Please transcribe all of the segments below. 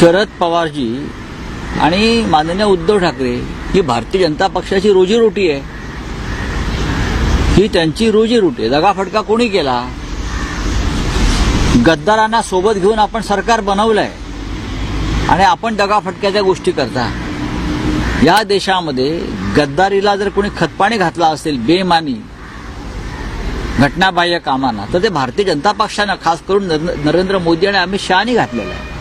शरद पवारजी आणि माननीय उद्धव ठाकरे ही भारतीय जनता पक्षाची रोजीरोटी आहे. ही त्यांची रोजीरोटी आहे. दगाफटका कोणी केला? गद्दारांना सोबत घेऊन आपण सरकार बनवलंय आणि आपण दगाफटक्याच्या गोष्टी करता. या देशामध्ये गद्दारीला जर कोणी खतपाणी घातला असेल बेमानी घटनाबाह्य कामांना तर ते भारतीय जनता पक्षानं खास करून नर- नरेंद्र मोदी आणि अमित शहानी घातलेलं आहे.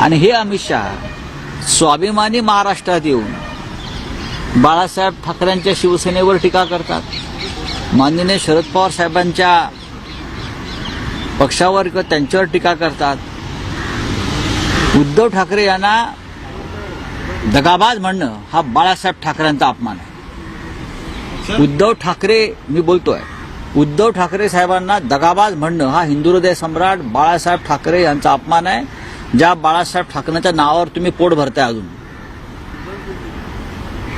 आणि हे अमित शहा स्वाभिमानी महाराष्ट्रात येऊन बाळासाहेब ठाकरेंच्या शिवसेनेवर टीका करतात. माननीय शरद पवार साहेबांच्या पक्षावर किंवा त्यांच्यावर टीका करतात. उद्धव ठाकरे यांना दगाबाज म्हणणं हा बाळासाहेब ठाकरेंचा अपमान आहे. उद्धव ठाकरे मी बोलतोय उद्धव ठाकरे साहेबांना दगाबाज म्हणणं हा हिंदू हृदय सम्राट बाळासाहेब ठाकरे यांचा अपमान आहे. ज्या बाळासाहेब ठाकरेंच्या नावावर तुम्ही पोट भरताय अजून.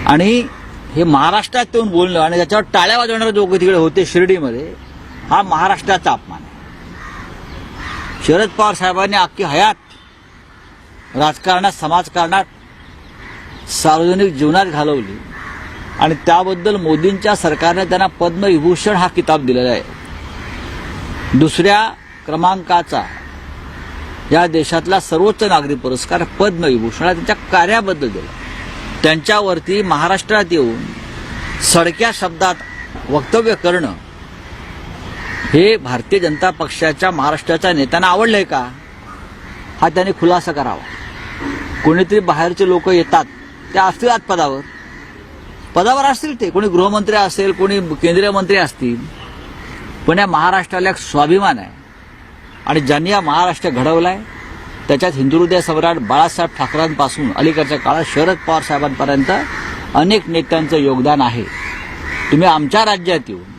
आणि हे महाराष्ट्रात येऊन बोलणं आणि त्याच्यावर टाळ्या वाजवणारे लोक तिकडे होते शिर्डीमध्ये हा महाराष्ट्राचा अपमान आहे. शरद पवार साहेबांनी अख्खी हयात राजकारणात समाजकारणात सार्वजनिक जीवनात घालवली आणि त्याबद्दल मोदींच्या सरकारने त्यांना पद्मविभूषण हा किताब दिलेला आहे. दुसऱ्या क्रमांकाचा या देशातला सर्वोच्च नागरी पुरस्कार पद्मविभूषण त्यांच्या कार्याबद्दल दिला. त्यांच्यावरती महाराष्ट्रात येऊन सडक्या शब्दात वक्तव्य करणं हे भारतीय जनता पक्षाच्या महाराष्ट्राच्या नेत्यांना आवडलंय का? हा त्यांनी खुलासा करावा. कोणीतरी बाहेरचे लोक येतात त्या असतील आज पदावर. पदावर असतील ते. कोणी गृहमंत्री असेल कोणी केंद्रीय मंत्री असतील. पण या महाराष्ट्राला एक स्वाभिमान आहे. आणि ज्यांनी हा महाराष्ट्र घडवलाय त्याच्यात हिंदू हृदय सम्राट बाळासाहेब ठाकरेंपासून अलीकडच्या काळात शरद पवार साहेबांपर्यंत अनेक नेत्यांचं योगदान आहे. तुम्ही आमच्या राज्यात येऊन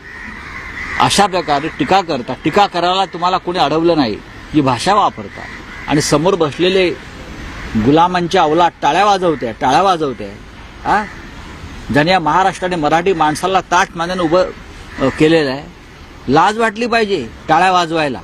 अशा प्रकारे टीका करता टीका करायला तुम्हाला कोणी अडवलं नाही ही भाषा वापरता. आणि समोर बसलेले गुलामांच्या अवलात टाळ्या वाजवते टाळ्या वाजवते. हा? ज्याने या महाराष्ट्राने मराठी माणसाला ताट मानेनं उभं केलेलं आहे. लाज वाटली पाहिजे टाळ्या वाजवायला.